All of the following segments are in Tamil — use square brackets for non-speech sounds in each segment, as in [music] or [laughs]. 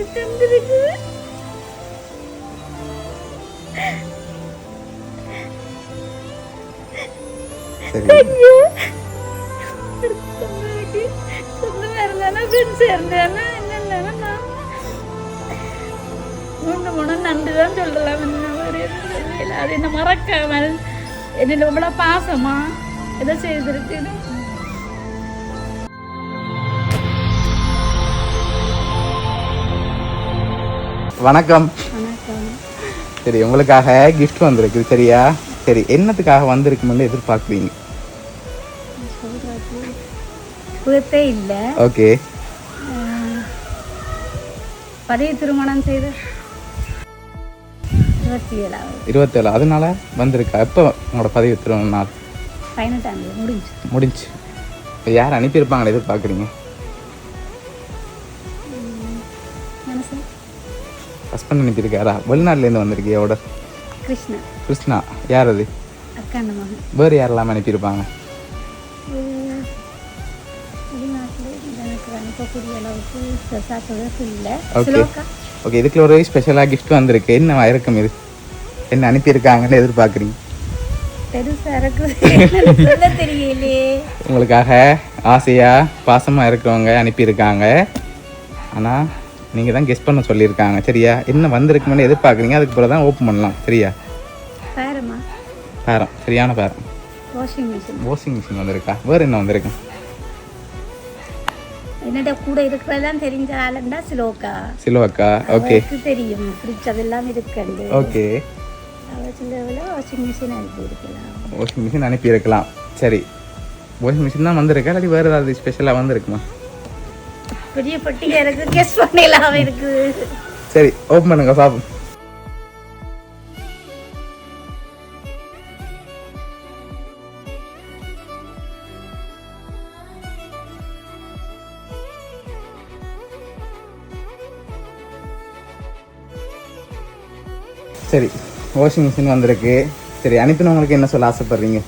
எடுத்து தந்திருக்கு சரி ஐயோ எடுத்து தந்திருக்கு சொந்தமா இருந்தானா ஃப்ரெண்ட்ஸ் இருந்தானா என்னன்னா நான் மூணு மூணு நன்றி தான் சொல்லலாம் என்ன வேறு எதுவும் சொல்லல அது என்ன மறக்காமல் என்னில் இவ்வளோ பாசமா எதை செய்திருக்குன்னு வணக்கம். சரி உங்களுக்காக கிஃப்ட் வந்திருக்கு சரியா? சரி என்னத்துக்காக வந்திருக்குமென்னு எதிர்பார்க்குறீங்க? ஓகே. பதிவு திருமணம் செய்து இருபத்தேழு அதனால வந்திருக்கா? எப்போ உங்களோட பதிவு திரும்ப நாள்? பதினெட்டாம் முடிஞ்சு. முடிஞ்சு. யார் அனுப்பியிருப்பாங்கன்னு எதிர்பார்க்குறீங்க? ஹஸ்பண்ட் அனுப்பியிருக்காரா வெளிநாட்டிலேருந்து வந்திருக்கே எவ்வளோ கிருஷ்ணா. கிருஷ்ணா. யார் அது வேறு யாரெல்லாம் அனுப்பியிருப்பாங்க? ஓகே இதுக்குள்ள ஒரு ஸ்பெஷலாக கிஃப்ட் வந்திருக்கு. என்ன இருக்கும் இது? என்ன அனுப்பியிருக்காங்கன்னு எதிர்பார்க்குறீங்க? உங்களுக்காக ஆசையாக பாசமாக இருக்கிறவங்க அனுப்பியிருக்காங்க. ஆனால் நீங்கள் தான் கெஸ் பண்ண சொல்லியிருக்காங்க சரியா? என்ன வந்திருக்குமென்னு எதிர்பார்க்குறீங்க அதுக்கு பிறகு தான் ஓப்பன் பண்ணலாம் சரியா? பேரம்? சரியான பேரம். வாஷிங் மிஷின் வாஷிங் மிஷின் வந்திருக்கா? வேறு என்ன வந்திருக்கு? என்னிட கூட இருக்கிறதெல்லாம் தெரிஞ்ச ஆளுண்டா சிலோக்கா? சிலுவக்கா ஓகே தெரியும் ஃப்ரிட்ஜ் அதெல்லாம் இருக்கண்டு. ஓகே வாஷிங் மிஷின் அனுப்பி இருக்கலாம். வாஷிங் மிஷின் அனுப்பியிருக்கலாம் சரி. வாஷிங் மிஷின் தான் வந்திருக்கா இல்லாட்டி வேறு ஏதாவது ஸ்பெஷலாக வந்திருக்குமா? பெரிய பட்டிகை இருக்கு கெஸ் பண்ணலாம் இருக்கு சரி ஓப்பன் பண்ணுங்க பாப்போம் சரி வாஷிங் மிஷின் வந்திருக்கு. சரி அனுப்பினவங்களுக்கு என்ன சொல்ல ஆசைப்படுறீங்க?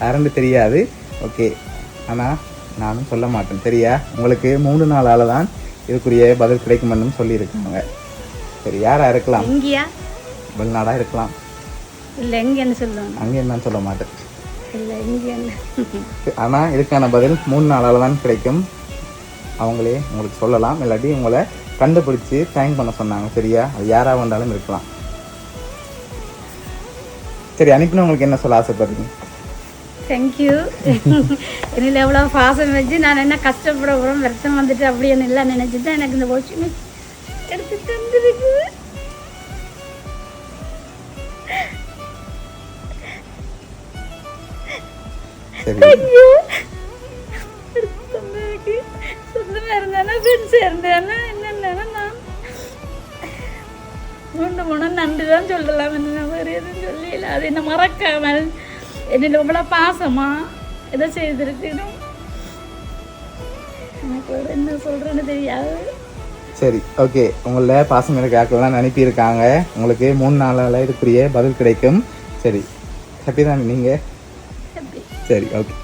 யாருன்னு தெரியாது. ஓகே ஆனால் நானும் சொல்ல மாட்டேன். சரியா? உங்களுக்கு மூணு நாளால் தான் இதுக்குரிய பதில் கிடைக்குமென்னு சொல்லியிருக்காங்க. சரி யாரா இருக்கலாம்? எங்கேயா வெளிநாடாக இருக்கலாம். இல்லை எங்கேன்னு சொல்லுவாங்க. அங்கே என்னன்னு சொல்ல மாட்டேன். இல்லை ஆனால் இதுக்கான பதில் மூணு நாளால் தான் கிடைக்கும். அவங்களே உங்களுக்கு சொல்லலாம். இல்லாட்டி உங்களை கண்டுபிடிச்சி தேங்க் பண்ண சொன்னாங்க. சரியா? அது யாராக வந்தாலும் இருக்கலாம். சரி அனுப்பினவங்களுக்கு என்ன சொல்ல ஆசைப்படுறீங்க? தேங்க்யூ [laughs] என்னில் எவ்வளோ பாசம் வச்சு நான் என்ன கஷ்டப்பட போகிறோம் வருத்தம் வந்துட்டு அப்படின்னு எல்லாம் நினச்சி தான் எனக்கு இந்த வாஷிங் மிஷின் எடுத்து தந்துருக்கு. சொந்தமாக இருந்தானா ஃப்ரெண்ட்ஸ் இருந்தானா என்னென்னா நான் மூன்று மூணு நன்றி தான் சொல்லலாம். என்ன வேறு எதுவும் சொல்லல. அது என்ன மறக்காமல் என்னில் இவ்வளோ பாசமா எதை எனக்கு வேறு என்ன சொல்கிறேன்னு தெரியாது. சரி ஓகே உங்களில் பாசம் இருக்க ஆக்கெல்லாம் அனுப்பியிருக்காங்க? உங்களுக்கு மூணு நாளால் இதுக்குரிய பதில் கிடைக்கும். சரி ஹாப்பி தானே நீங்கள் சரி ஓகே